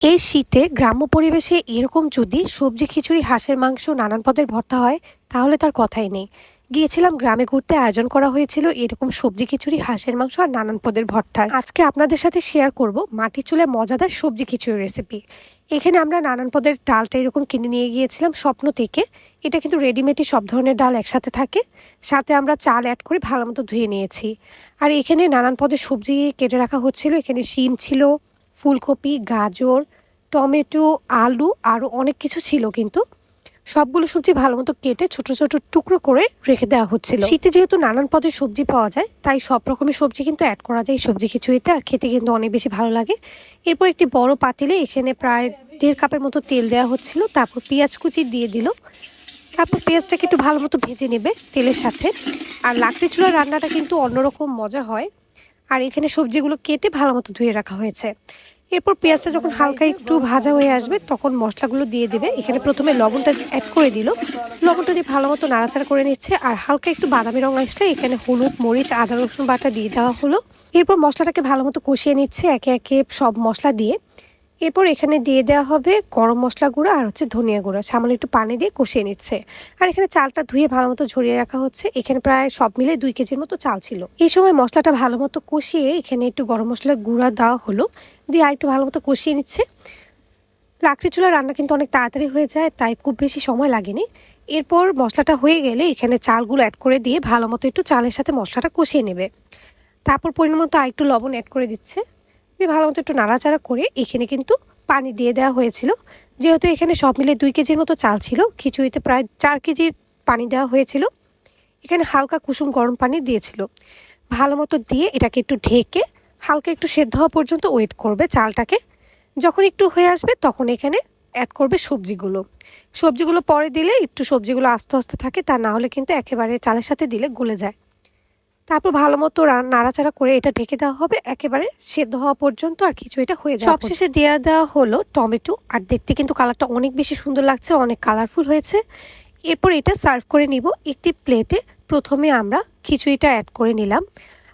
এই শীতে গ্রাম্য পরিবেশে এরকম যদি সবজি, খিচুড়ি, হাঁসের মাংস নানান পদের ভর্তা হয়, তাহলে তার কথাই নেই। গিয়েছিলাম গ্রামে ঘুরতে, আয়োজন করা হয়েছিল এরকম সবজি, খিচুড়ি, হাঁসের মাংস আর নানান পদের ভর্তা। আজকে আপনাদের সাথে শেয়ার করব মাটি চুলে মজাদার সবজি, খিচুড়ি রেসিপি এখানে আমরা নানান পদের ডালটা এরকম কিনে নিয়ে গিয়েছিলাম স্বপ্ন থেকে। এটা কিন্তু রেডিমেডই সব ধরনের ডাল একসাথে থাকে। সাথে আমরা চাল অ্যাড করে ভালো মতো ধুয়ে নিয়েছি। আর এখানে নানান পদের সবজি কেটে রাখা হচ্ছিল। এখানে শিম ছিল ফুলকপি, গাজর, টমেটো, আলু আরও অনেক কিছু ছিল কিন্তু। সবগুলো সবজি ভালো মতো কেটে ছোট ছোট টুকরো করে রেখে দেওয়া হচ্ছিল। শীতে যেহেতু নানান পদের সবজি পাওয়া যায়, তাই সব রকমের সবজি কিন্তু অ্যাড করা যায় সবজি খিচুড়িতে আর খেতে কিন্তু অনেক বেশি ভালো লাগে। এরপর একটি বড় পাতিলে এখানে প্রায় দেড় কাপের মতো তেল দেওয়া হচ্ছিল, তারপর পেঁয়াজ কুচি দিয়ে দিল। তারপর পেঁয়াজটাকে একটু ভালো মতো ভেজে নেবে তেলের সাথে। আর লাকড়ি চুলার রান্নাটা কিন্তু অন্যরকম মজা হয়। আর এখানে সবজিগুলো কেটে ভালো মতো ধুয়ে রাখা হয়েছে। এরপর পেঁয়াজটা যখন হালকা একটু ভাজা হয়ে আসবে, তখন মশলাগুলো দিয়ে দেবে। এখানে প্রথমে লবণটা অ্যাড করে দিল। লবণটা দিয়ে ভালো মতো নাড়াচাড়া করে নিচ্ছে। আর হালকা একটু বাদামি রঙ আসলে এখানে হলুদ, মরিচ, আদা, রসুন বাটা দিয়ে দেওয়া হলো। এরপর মশলাটাকে ভালো মতো কষিয়ে নিচ্ছে একে একে সব মশলা দিয়ে। এরপর এখানে দিয়ে দেওয়া হবে গরম মশলা গুঁড়ো আর হচ্ছে ধনিয়া গুঁড়ো। সামান্য একটু পানি দিয়ে কষিয়ে নিচ্ছে। আর এখানে চালটা ধুয়ে ভালো মতো ঝরিয়ে রাখা হচ্ছে। এখানে প্রায় সব মিলে দুই কেজির মতো চাল ছিল। এই সময় মশলাটা ভালো মতো কষিয়ে এখানে একটু গরম মশলা গুঁড়া দেওয়া হলো। দিয়ে আর একটু ভালো মতো কষিয়ে নিচ্ছে। লাকড়ি চুলার রান্না কিন্তু অনেক তাড়াতাড়ি হয়ে যায়, তাই খুব বেশি সময় লাগেনি। এরপর মশলাটা হয়ে গেলে এখানে চালগুলো অ্যাড করে দিয়ে ভালো মতো একটু চালের সাথে মশলাটা কষিয়ে নেবে। তারপর পরিমাণ মতো আর একটু লবণ অ্যাড করে দিচ্ছে। দিয়ে ভালো মতো একটু নাড়াচাড়া করে এখানে কিন্তু পানি দিয়ে দেওয়া হয়েছিল। যেহেতু এখানে সব মিলে দুই কেজির মতো চাল ছিল, খিচুড়িতে প্রায় চার কেজি পানি দেওয়া হয়েছিল। এখানে হালকা কুসুম গরম পানি দিয়েছিল। ভালো মতো দিয়ে এটাকে একটু ঢেকে হালকা একটু সেদ্ধ হওয়া পর্যন্ত ওয়েট করবে চালটাকে। যখন একটু হয়ে আসবে তখন এখানে অ্যাড করবে সবজিগুলো। সবজিগুলো পরে দিলে একটু সবজিগুলো আস্তে আস্তে থাকে, তা না হলে কিন্তু একেবারে চালের সাথে দিলে গলে যায়। তারপর ভালো মতো নাড়াচাড়া করে এটা ঢেকে দেওয়া হবে। একেবারে সেদ্ধ হওয়া পর্যন্ত আর কিছু এটা হয়ে যাবে সবশেষে দেওয়া দেওয়া হলো টমেটো। আর দেখতে কিন্তু কালারটা অনেক বেশি সুন্দর লাগছে অনেক কালারফুল হয়েছে। এরপর এটা সার্ভ করে নিব। একটি প্লেটে প্রথমে আমরা খিচুড়িটা অ্যাড করে নিলাম।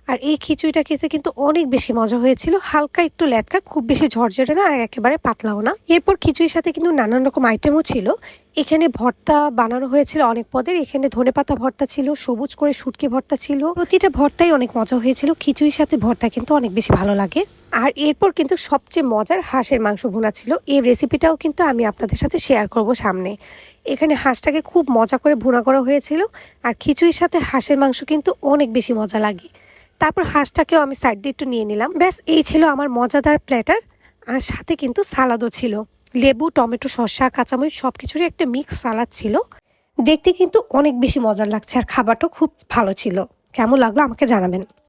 আর এই খিচুড়িটা খেতে কিন্তু অনেক বেশি মজা হয়েছিল। হালকা একটু ল্যাটকা, খুব বেশি ঝরঝরে না, আর একেবারে পাতলাও না। এরপর খিচুড়ির সাথে কিন্তু নানান রকম আইটেমও ছিল। এখানে ভর্তা বানানো হয়েছিল অনেক পদের। এখানে ধনে পাতা ভর্তা ছিল, সবুজ করে শুটকি ভর্তা ছিল। প্রতিটা ভর্তাই অনেক মজা হয়েছিল। খিচুড়ির সাথে ভর্তা কিন্তু অনেক বেশি ভালো লাগে। আর এরপর কিন্তু সবচেয়ে মজার হাঁসের মাংস ভুনা ছিল। এই রেসিপিটাও কিন্তু আমি আপনাদের সাথে শেয়ার করব সামনে। এখানে হাঁসটাকে খুব মজা করে ভুনা করা হয়েছিল। আর খিচুড়ির সাথে হাঁসের মাংস কিন্তু অনেক বেশি মজা লাগে। তারপর হাঁসটাকেও আমি সাইড দিয়ে একটু নিয়ে নিলাম। ব্যাস, এই ছিল আমার মজাদার প্ল্যাটার আর সাথে কিন্তু সালাদও ছিল। লেবু, টমেটো, শসা, কাঁচামরিচ সব কিছুরই একটা মিক্স সালাদ ছিল। দেখতে কিন্তু অনেক বেশি মজার লাগছে আর খাবারটাও খুব ভালো ছিল। কেমন লাগল আমাকে জানাবেন।